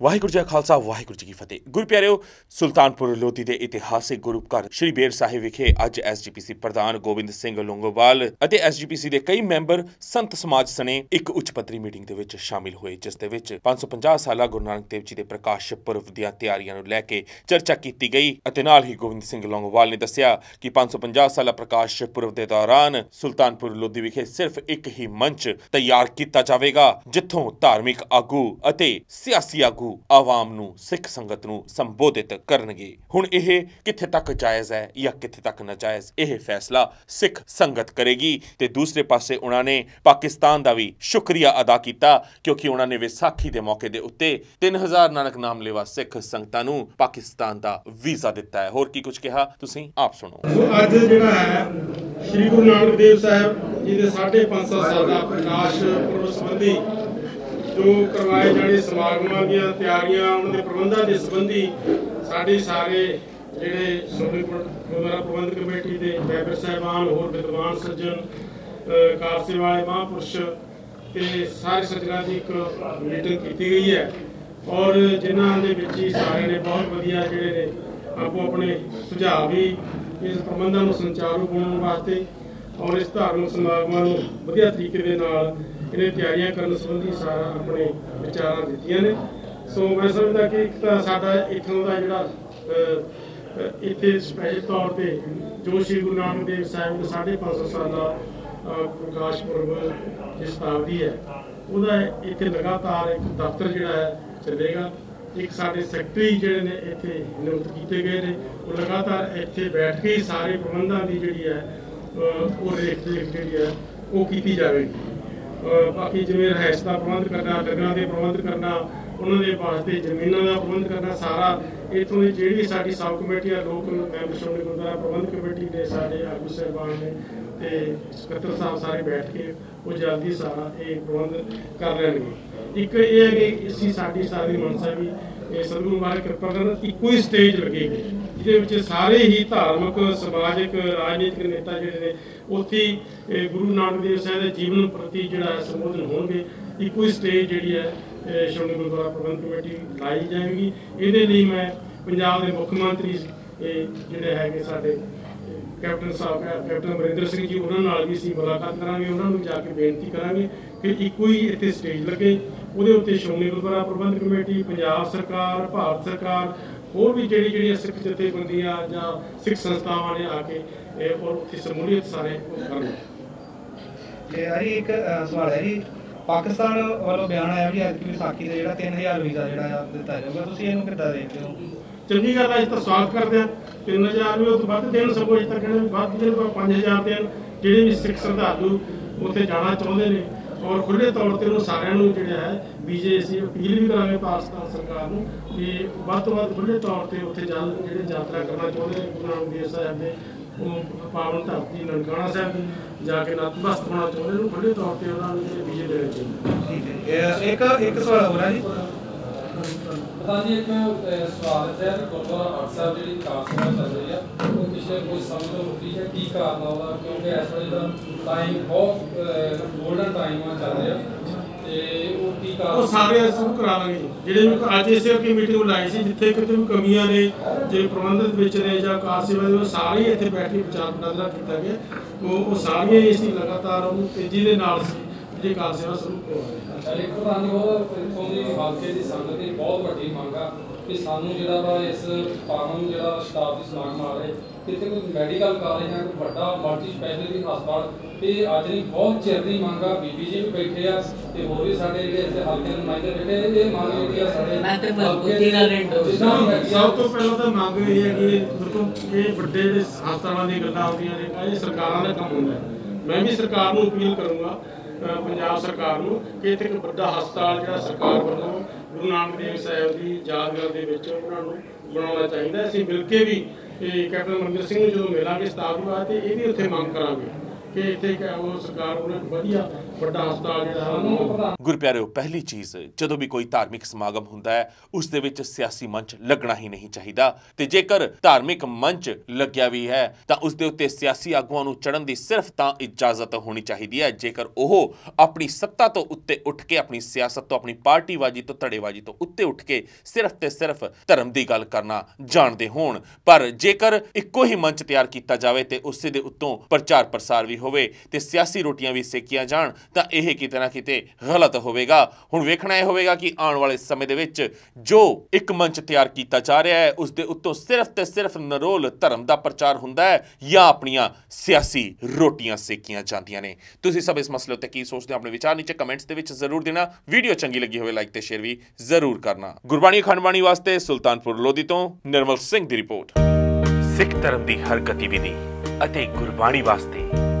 ਵਾਹਿਗੁਰੂ ਜੀ ਖਾਲਸਾ, ਵਾਹਿਗੁਰੂ ਜੀ ਕੀ ਫਤਿਹ। ਗੁਰੂ ਪਿਆਰਿਓ, ਸੁਲਤਾਨਪੁਰ ਲੋਧੀ ਦੇ ਇਤਿਹਾਸਿਕ ਗੁਰੂ ਘਰ ਸ੍ਰੀ ਬੇਰ ਸਾਹਿਬ ਵਿਖੇ ਅੱਜ ਐਸਜੀਪੀਸੀ ਪ੍ਰਧਾਨ ਗੋਬਿੰਦ ਸਿੰਘ ਲੋਂਗੋਵਾਲ ਅਤੇ ਐਸਜੀਪੀਸੀ ਦੇ ਕਈ ਮੈਂਬਰ ਸੰਤ ਸਮਾਜ ਸਣੇ ਇੱਕ ਉੱਚ ਪੱਧਰੀ ਮੀਟਿੰਗ ਦੇ ਵਿੱਚ ਸ਼ਾਮਿਲ ਹੋਏ, ਜਿਸ ਦੇ ਵਿੱਚ 550 ਸਾਲਾ ਗੁਰੂ ਨਾਨਕ ਦੇਵ ਜੀ ਦੇ ਪ੍ਰਕਾਸ਼ ਪੁਰਬ ਦੀਆਂ ਤਿਆਰੀਆਂ ਨੂੰ ਲੈ ਕੇ ਚਰਚਾ ਕੀਤੀ ਗਈ ਅਤੇ ਨਾਲ ਹੀ ਗੋਬਿੰਦ ਸਿੰਘ ਲੋਂਗੋਵਾਲ ਨੇ ਦੱਸਿਆ ਕਿ 550 ਸਾਲਾ ਪ੍ਰਕਾਸ਼ ਪੁਰਬ ਦੇ ਦੌਰਾਨ ਸੁਲਤਾਨਪੁਰ ਲੋਧੀ ਵਿਖੇ ਸਿਰਫ ਇੱਕ ਹੀ ਮੰਚ ਤਿਆਰ ਕੀਤਾ ਜਾਵੇਗਾ, ਜਿੱਥੋਂ ਧਾਰਮਿਕ ਆਗੂ ਅਤੇ ਸਿਆਸੀ ਆਗੂ ਆਵਾਮ ਨੂੰ, ਸਿੱਖ ਸੰਗਤ ਨੂੰ ਸੰਬੋਧਿਤ ਕਰਨਗੇ। ਹੁਣ ਇਹ ਕਿੱਥੇ ਤੱਕ ਜਾਇਜ਼ ਹੈ ਜਾਂ ਕਿੱਥੇ ਤੱਕ ਨਾਜਾਇਜ਼? ਇਹ ਫੈਸਲਾ ਸਿੱਖ ਸੰਗਤ ਕਰੇਗੀ। ਤੇ ਦੂਸਰੇ ਪਾਸੇ ਉਹਨਾਂ ਨੇ ਪਾਕਿਸਤਾਨ ਦਾ ਵੀ ਸ਼ੁਕਰੀਆ ਅਦਾ ਕੀਤਾ, ਕਿਉਂਕਿ ਉਹਨਾਂ ਨੇ ਵਿਸਾਖੀ ਦੇ ਮੌਕੇ ਦੇ ਉੱਤੇ 3000 ਨਾਨਕ ਨਾਮ ਲੇਵਾ ਸਿੱਖ ਸੰਗਤਾਂ ਨੂੰ ਪਾਕਿਸਤਾਨ ਦਾ ਵੀਜ਼ਾ ਦਿੱਤਾ ਹੈ। ਹੋਰ ਕੀ ਕੁਝ ਕਿਹਾ ਤੁਸੀਂ? ਆਪ ਸੁਣੋ। ਅੱਜ ਜਿਹੜਾ ਹੈ, ਸ੍ਰੀ ਗੁਰੂ ਨਾਨਕ ਦੇਵ ਸਾਹਿਬ ਜੀ ਦੇ 550 ਸਾਲ ਦਾ ਪ੍ਰਕਾਸ਼ ਪੁਰਬ ਸੰਬੰਧੀ ਜੋ ਕਰਵਾਏ ਜਾਣੇ ਸਮਾਗਮਾਂ ਦੀਆਂ ਤਿਆਰੀਆਂ ਉਹਨਾਂ ਦੇ ਪ੍ਰਬੰਧਾਂ ਦੇ ਸੰਬੰਧੀ ਸਾਡੇ ਸਾਰੇ ਜਿਹੜੇ ਸ਼੍ਰੋਮਣੀ ਗੁਰਦੁਆਰਾ ਪ੍ਰਬੰਧਕ ਕਮੇਟੀ ਦੇ ਮੈਂਬਰ ਸਾਹਿਬਾਨ ਹੋਰ ਵਿਦਵਾਨ ਸੱਜਣ ਅ, ਕਾਰ ਸੇਵਾ ਵਾਲੇ ਮਹਾਂਪੁਰਸ਼ ਤੇ ਸਾਰੇ ਸੱਜਣਾਂ ਦੀ ਇੱਕ ਮੀਟਿੰਗ ਕੀਤੀ ਗਈ ਹੈ। ਔਰ ਜਿਨ੍ਹਾਂ ਦੇ ਵਿੱਚ ਹੀ ਸਾਰਿਆਂ ਨੇ ਬਹੁਤ ਵਧੀਆ ਜਿਹੜੇ ਨੇ ਆਪੋ ਆਪਣੇ ਸੁਝਾਅ ਵੀ ਇਸ ਪ੍ਰਬੰਧਾਂ ਨੂੰ ਸੰਚਾਰੂ ਬਣਾਉਣ ਵਾਸਤੇ ਔਰ ਇਸ ਧਾਰਮਿਕ ਸਮਾਗਮਾਂ ਨੂੰ ਵਧੀਆ ਤਰੀਕੇ ਦੇ ਨਾਲ ਇਹਨੇ ਤਿਆਰੀਆਂ ਕਰਨ ਸੰਬੰਧੀ ਸਾਰਾ ਆਪਣੇ ਵਿਚਾਰਾਂ ਦਿੱਤੀਆਂ ਨੇ। ਸੋ ਮੈਂ ਸਮਝਦਾ ਕਿ ਇੱਕ ਤਾਂ ਸਾਡਾ ਇੱਥੋਂ ਦਾ ਜਿਹੜਾ ਇੱਥੇ ਸਪੈਸ਼ਲ ਤੌਰ ਤੇ ਜੋ ਸ਼੍ਰੀ ਗੁਰੂ ਨਾਨਕ ਦੇਵ ਸਾਹਿਬ ਦਾ 550 ਸਾਲਾ ਅ, ਪ੍ਰਕਾਸ਼ ਪੁਰਬ ਦੀ ਸ਼ਤਾਬਦੀ ਹੈ ਉਹਦਾ ਇੱਥੇ ਲਗਾਤਾਰ ਇੱਕ ਦਫ਼ਤਰ ਜਿਹੜਾ ਹੈ ਚੱਲੇਗਾ। ਇੱਕ ਸਾਡੇ ਸੈਕਟਰੀ ਜਿਹੜੇ ਨੇ ਇੱਥੇ ਨਿਯੁਕਤ ਕੀਤੇ ਗਏ ਨੇ। ਉਹ ਲਗਾਤਾਰ ਇੱਥੇ ਬੈਠ ਕੇ ਹੀ ਸਾਰੇ ਪ੍ਰਬੰਧਾਂ ਦੀ ਜਿਹੜੀ ਹੈ ਉਹ ਰੇਖ ਦੇਖ ਜਿਹੜੀ ਹੈ ਉਹ ਕੀਤੀ ਜਾਵੇਗੀ। ਬਾਕੀ ਜਿਵੇਂ ਰਹਿਸ਼ ਦਾ ਪ੍ਰਬੰਧ ਕਰਨਾ, ਡੰਗਰਾਂ ਦੇ ਪ੍ਰਬੰਧ ਕਰਨਾ, ਉਹਨਾਂ ਦੇ ਵਾਸਤੇ ਜ਼ਮੀਨਾਂ ਦਾ ਪ੍ਰਬੰਧ ਕਰਨਾ, ਸਾਰਾ ਇਥੋਂ ਦੀ ਜਿਹੜੀ ਸਾਡੀ ਸਬ ਕਮੇਟੀ ਆ, ਲੋਕ ਮੈਂਬਰ ਸ਼੍ਰੋਮਣੀ ਗੁਰਦੁਆਰਾ ਪ੍ਰਬੰਧ ਕਮੇਟੀ ਦੇ ਸਾਡੇ ਆਗੂ ਸਹਿਬਾਨ ਨੇ ਤੇ ਸਕੱਤਰ ਸਾਹਿਬ ਸਾਰੇ ਬੈਠ ਕੇ ਉਹ ਜਲਦੀ ਸਾਰਾ ਇਹ ਪ੍ਰਬੰਧ ਕਰ ਲੈਣਗੇ। ਇੱਕ ਇਹ ਹੈ ਕਿ ਅਸੀਂ ਸਾਡੀ ਸਾਰੀ ਮਨਸਾ ਵੀ ਇਹ ਸਤਿਗੁਰੂ ਮਹਾਰਾਜ ਕਿਰਪਾ ਕਰਨ ਇੱਕੋ ਹੀ ਸਟੇਜ ਲੱਗੇਗੀ ਜਿਹਦੇ ਵਿੱਚ ਸਾਰੇ ਹੀ ਧਾਰਮਿਕ ਸਮਾਜਿਕ ਰਾਜਨੀਤਿਕ ਨੇਤਾ ਜਿਹੜੇ ਨੇ ਉੱਥੇ ਹੀ, ਗੁਰੂ ਨਾਨਕ ਦੇਵ ਸਾਹਿਬ ਦੇ ਜੀਵਨ ਪ੍ਰਤੀ ਜਿਹੜਾ ਹੈ ਸੰਬੋਧਨ ਹੋਣਗੇ ਇੱਕੋ ਹੀ ਸਟੇਜ ਜਿਹੜੀ ਹੈ ਸ਼੍ਰੋਮਣੀ ਗੁਰਦੁਆਰਾ ਪ੍ਰਬੰਧ ਕਮੇਟੀ ਲਾਈ ਜਾਵੇਗੀ। ਇਹਦੇ ਲਈ ਮੈਂ ਪੰਜਾਬ ਦੇ ਮੁੱਖ ਮੰਤਰੀ ਇਹ ਜਿਹੜੇ ਹੈਗੇ ਸਾਡੇ ਕੈਪਟਨ ਸਾਹਿਬ ਕੈਪਟਨ ਅਮਰਿੰਦਰ ਸਿੰਘ ਜੀ, ਉਹਨਾਂ ਨਾਲ ਵੀ ਅਸੀਂ ਮੁਲਾਕਾਤ ਕਰਾਂਗੇ, ਉਹਨਾਂ ਨੂੰ ਜਾ ਕੇ ਬੇਨਤੀ ਕਰਾਂਗੇ ਕਿ ਇੱਕੋ ਹੀ ਇੱਥੇ ਸਟੇਜ ਲੱਗੇ। ਉਹਦੇ ਉੱਤੇ ਸ਼੍ਰੋਮਣੀ ਗੁਰਦੁਆਰਾ ਪ੍ਰਬੰਧਕ ਕਮੇਟੀ, ਪੰਜਾਬ ਸਰਕਾਰ, ਭਾਰਤ ਸਰਕਾਰ, ਹੋਰ ਵੀ ਜਿਹੜੀ ਜਿਹੜੀਆਂ ਸਿੱਖ ਜਥੇਬੰਦੀਆਂ ਜਾਂ ਸਿੱਖ ਸੰਸਥਾਵਾਂ ਨੇ ਆ ਕੇ ਇਹ ਔਰ ਉੱਥੇ ਸਮੂਲੀਅਤ ਸਾਰੇ ਕਰਨ ਤੇ ਹਰੀ ਇੱਕ ਸਵਾਲ ਹੈ ਜੀ। ਪਾਕਿਸਤਾਨ ਵੱਲੋਂ ਬਿਆਨ ਆਇਆ ਵੀ ਅੱਜ ਵਿਸਾਖੀ ਦਾ ਜਿਹੜਾ 3000 ਵੀਜ਼ਾ ਜਿਹੜਾ ਆ ਦਿੱਤਾ ਜਾਊਗਾ। ਤੁਸੀਂ ਇਹਨੂੰ ਕਿੱਦਾਂ ਦੇਖਦੇ ਹੋ? ਚੰਗੀ ਗੱਲ ਹੈ ਇਸ ਤਾਂ ਸਵਾਗਤ ਕਰਦੇ ਆ। 3000 ਵੀ ਉਹ ਤੋਂ ਵੱਧ ਦੇਣ ਸਗੋਂ ਇਸ ਤਾਂ ਕਹਿੰਦੇ ਵੱਧ ਦੇਣ ਪਰ 5000 ਦੇਣ ਜਿਹੜੇ ਵੀ ਸਿੱਖ ਸ਼ਰਧਾਲੂ ਉੱਥੇ ਜਾਣਾ ਚਾਹੁੰਦੇ ਨੇ। ਔਰ ਖੁੱਲੇ ਤੌਰ ਤੇ ਉਹ ਸਾਰਿਆਂ ਨੂੰ ਜਿਹੜਾ ਹੈ ਬੀਜੇ ਅਸੀਂ ਅਪੀਲ ਵੀ ਕਰਾਂਗੇ ਪਾਕਿਸਤਾਨ ਸਰਕਾਰ ਨੂੰ ਕਿ ਵੱਧ ਤੋਂ ਵੱਧ ਖੁੱਲੇ ਤੌਰ ਤੇ ਉੱਥੇ ਜਾਣ ਜਿਹੜੇ ਯਾਤਰਾ ਕਰਨਾ ਚਾਹੁੰਦੇ ਨੇ, ਗੁਰੂ ਨਾਨਕ ਦੇਵ ਸਾਹਿਬ ਦੇ ਪਾਵਨ ਧਰਤੀ ਨਨਕਾਣਾ ਸਾਹਿਬ ਜਾ ਕੇ ਨਤਮਸਤ ਹੋਣਾ ਚਾਹੁੰਦੇ ਨੇ ਖੁੱਲੇ ਤੌਰ ਤੇ ਉਹਨਾਂ ਨੂੰ ਜਿਹੜੇ ਬੀਜੇ ਦੇਣੇ ਚਾਹੀਦੇ ਠੀਕ ਹੈ। ਇਹ ਇੱਕ ਇੱਕ ਸਵਾਲ ਹੋਰ ਹੈ ਜੀ। ਤਾਂ ਜੀ ਇੱਕ ਸਵਾਲ ਹੈ ਕਿ ਗੁਰਦੁਆਰਾ ਅਕਸਰ ਜਿਹੜੀ ਕਾਸਵਾ ਚੱਲ ਰਹੀ ਆ ਉਹ ਪਿਛਲੇ ਕੋਈ ਸਮੇਂ ਤੋਂ ਰੁਕੀ ਹੈ ਕੀ ਕਾਰਨ ਉਹਦਾ? ਕਿਉਂਕਿ ਇਸ ਵੇਲੇ ਦਾ ਟਾਈਮ ਬਹੁਤ ਗੋਲਡਨ ਟਾਈਮ ਆ ਚੱਲ ਰਿਹਾ। ਤੇ ਉਹ ਕੀ ਕਾਰਨ ਉਹ ਸਾਰੇ ਅਸੀਂ ਕਰਾਵਾਂਗੇ ਜਿਹੜੇ ਵੀ ਅੱਜ ਇਸੇ ਕੀ ਮੀਟਿੰਗ ਬੁਲਾਈ ਸੀ ਜਿੱਥੇ ਕਿਤੇ ਵੀ ਕਮੀਆਂ ਨੇ ਜੇ ਪ੍ਰਬੰਧਨ ਵਿੱਚ ਨੇ ਜਾਂ ਕਾਰ ਸੇਵਾ ਦੇ ਉਹ ਸਾਰੇ ਇੱਥੇ ਬੈਠ ਕੇ ਵਿਚਾਰ ਵਟਾਂਦਰਾ ਕੀਤਾ ਗਿਆ। ਉਹ ਉਹ ਸਾਰੀਆਂ ਅਸੀਂ ਲਗਾਤਾਰ ਉਹਨੂੰ ਤੇਜ਼ੀ ਦੇ ਨਾਲ ਸੀ ਜਿਹੜੀ ਕਾਰ ਸੇਵਾ ਸ਼ੁਰੂ ਕਰਵਾਵਾਂਗੇ ਇੱਕ ਜੀ ਉਹ ਇੱਥੋਂ ਦੀ ਹਲਕੇ ਦੀ ਸੰਗਤ ਦੀ ਬਹੁਤ ਵੱਡੀ ਮੰਗ ਆ। ਕਿ ਸਾਨੂੰ ਜਿਹੜਾ ਵਾ ਇਸ ਪਾਵਨ ਜਿਹੜਾ ਸ਼ਤਾਬਦੀ ਸਮਾਗਮ ਆ ਰਹੇ ਕਿਤੇ ਕੋਈ ਮੈਡੀਕਲ ਕਾਲਜ ਜਾਂ ਕੋਈ ਵੱਡਾ ਮਲਟੀ ਸਪੈਸ਼ਲਿਟੀ ਹਸਪਤਾਲ ਤੇ ਅੱਜ ਨਹੀਂ ਬਹੁਤ ਚਿਰ ਦੀ ਮੰਗ ਆ ਬੀਬੀ ਜੀ ਵੀ ਬੈਠੇ ਆ ਤੇ ਹੋਰ ਵੀ ਸਾਡੇ ਜਿਹੜੇ ਇੱਥੇ ਹਲਕੇ ਦੇ ਨੁਮਾਇੰਦੇ ਬੈਠੇ ਇਹ ਮੰਗ ਜਿਹੜੀ ਆ ਸਾਡੇ ਮੈਂ ਤੇ ਮਜ਼ਬੂਤੀ ਨਾਲ ਸਭ ਤੋਂ ਪਹਿਲਾਂ ਤਾਂ ਮੰਗ ਇਹ ਹੈ ਕਿ ਦੇਖੋ ਇਹ ਵੱਡੇ ਜਿਹੜੇ ਹਸਪਤਾਲਾਂ ਦੀਆਂ ਗੱਲਾਂ ਆਉਂਦੀਆਂ ਨੇ ਇਹ ਸਰਕਾਰਾਂ ਦਾ ਕੰਮ ਹੁੰਦਾ ਮੈਂ ਵੀ ਸਰਕਾਰ ਨੂੰ ਅਪੀਲ ਕਰੂੰਗਾ ਪੰਜਾਬ ਸਰਕਾਰ ਨੂੰ ਕਿ ਇੱਥੇ ਇੱਕ ਵੱਡਾ ਹਸਪਤਾਲ ਜਿਹੜਾ ਸਰਕਾਰ ਵੱਲੋਂ ਗੁਰੂ ਨਾਨਕ ਦੇਵ ਸਾਹਿਬ ਦੀ ਯਾਦਗਾਰ ਦੇ ਵਿੱਚ ਉਹਨਾਂ ਨੂੰ ਬਣਾਉਣਾ ਚਾਹੀਦਾ ਅਸੀਂ ਮਿਲ ਕੇ ਵੀ ਇਹ ਕੈਪਟਨ ਅਮਰਿੰਦਰ ਸਿੰਘ ਨੂੰ ਜਦੋਂ ਮਿਲਾਂਗੇ ਸਤਾਬਦੀ ਬਾਅਦ ਤੇ ਇਹ ਵੀ ਉੱਥੇ ਮੰਗ ਕਰਾਂਗੇ। ਕਿ ਇੱਥੇ ਇੱਕ ਉਹ ਸਰਕਾਰ ਉਹਨਾਂ ਨੂੰ ਵਧੀਆ ਵੱਡਾ ਹਸਪਤਾਲ ਜਿਹੜਾ ਸਾਨੂੰ ਗੁਰਪਿਆਰਿਓ ਪਹਿਲੀ ਚੀਜ਼, ਜਦੋਂ ਵੀ ਕੋਈ ਧਾਰਮਿਕ ਸਮਾਗਮ ਹੁੰਦਾ ਹੈ, ਉਸ ਦੇ ਵਿੱਚ ਸਿਆਸੀ ਮੰਚ ਲੱਗਣਾ ਹੀ ਨਹੀਂ ਚਾਹੀਦਾ। ਤੇ ਜੇਕਰ ਧਾਰਮਿਕ ਮੰਚ ਲੱਗਿਆ ਵੀ ਹੈ, ਤਾਂ ਉਸ ਦੇ ਉੱਤੇ ਸਿਆਸੀ ਆਗੂਆਂ ਨੂੰ ਚੜਨ ਦੀ ਸਿਰਫ ਤਾਂ ਇਜਾਜ਼ਤ ਹੋਣੀ ਚਾਹੀਦੀ ਹੈ। ਜੇਕਰ ਉਹ ਆਪਣੀ ਸੱਤਾ ਤੋਂ ਉੱਤੇ ਉੱਠ ਕੇ, ਆਪਣੀ ਸਿਆਸਤ ਤੋਂ, ਆਪਣੀ ਪਾਰਟੀਬਾਜ਼ੀ ਤੋਂ ਧੜੇਬਾਜ਼ੀ ਤੋਂ ਉੱਤੇ ਉੱਠ ਕੇ ਸਿਰਫ ਤੇ ਸਿਰਫ ਧਰਮ ਦੀ ਗੱਲ ਕਰਨਾ ਜਾਣਦੇ ਹੋਣ। ਪਰ ਜੇਕਰ ਇੱਕੋ ਹੀ ਮੰਚ ਤਿਆਰ ਕੀਤਾ ਜਾਵੇ, ਤੇ ਉਸੇ ਦੇ ਉੱਤੋਂ ਪ੍ਰਚਾਰ ਪ੍ਰਸਾਰ ਵੀ ਵੀ ਹੋਵੇ ਤੇ ਸਿਆਸੀ ਰੋਟੀਆਂ ਵੀ ਸੇਕੀਆਂ ਜਾਣ, ਤਾਂ ਇਹ ਕਿਤੇ ਨਾ ਕਿਤੇ ਗਲਤ ਹੋਵੇਗਾ। ਹੁਣ ਵੇਖਣਾ ਇਹ ਹੋਵੇਗਾ ਕਿ ਆਉਣ ਵਾਲੇ ਸਮੇਂ ਦੇ ਵਿੱਚ ਜੋ ਇੱਕ ਮੰਚ ਤਿਆਰ ਕੀਤਾ ਜਾ ਰਿਹਾ ਹੈ ਉਸ ਦੇ ਉੱਤੋਂ ਸਿਰਫ ਤੇ ਸਿਰਫ ਨਰੋਲ ਧਰਮ ਦਾ ਪ੍ਰਚਾਰ ਹੁੰਦਾ ਹੈ ਜਾਂ ਆਪਣੀਆਂ ਸਿਆਸੀ ਰੋਟੀਆਂ ਸੇਕੀਆਂ ਜਾਂਦੀਆਂ ਨੇ। ਤੁਸੀਂ ਸਭ ਇਸ ਮਸਲੇ ਉੱਤੇ ਕੀ ਸੋਚਦੇ ਹੋ, ਆਪਣੇ ਵਿਚਾਰ ਨੀਚੇ ਕਮੈਂਟਸ ਦੇ ਵਿੱਚ ਜ਼ਰੂਰ ਦੇਣਾ। ਵੀਡੀਓ ਚੰਗੀ ਲੱਗੀ ਹੋਵੇ, ਲਾਈਕ ਤੇ ਸ਼ੇਅਰ ਵੀ ਜ਼ਰੂਰ ਕਰਨਾ। ਗੁਰਬਾਣੀ ਖੰਡਬਾਣੀ ਵਾਸਤੇ ਸੁਲਤਾਨਪੁਰ ਲੋਧੀ ਤੋਂ ਨਿਰਮਲ ਸਿੰਘ ਦੀ ਰਿਪੋਰਟ। ਸਿੱਖ ਧਰਮ ਦੀ ਹਰ ਗਤੀਵਿਧੀ ਅਤੇ ਗੁਰਬਾਣੀ ਵਾਸਤੇ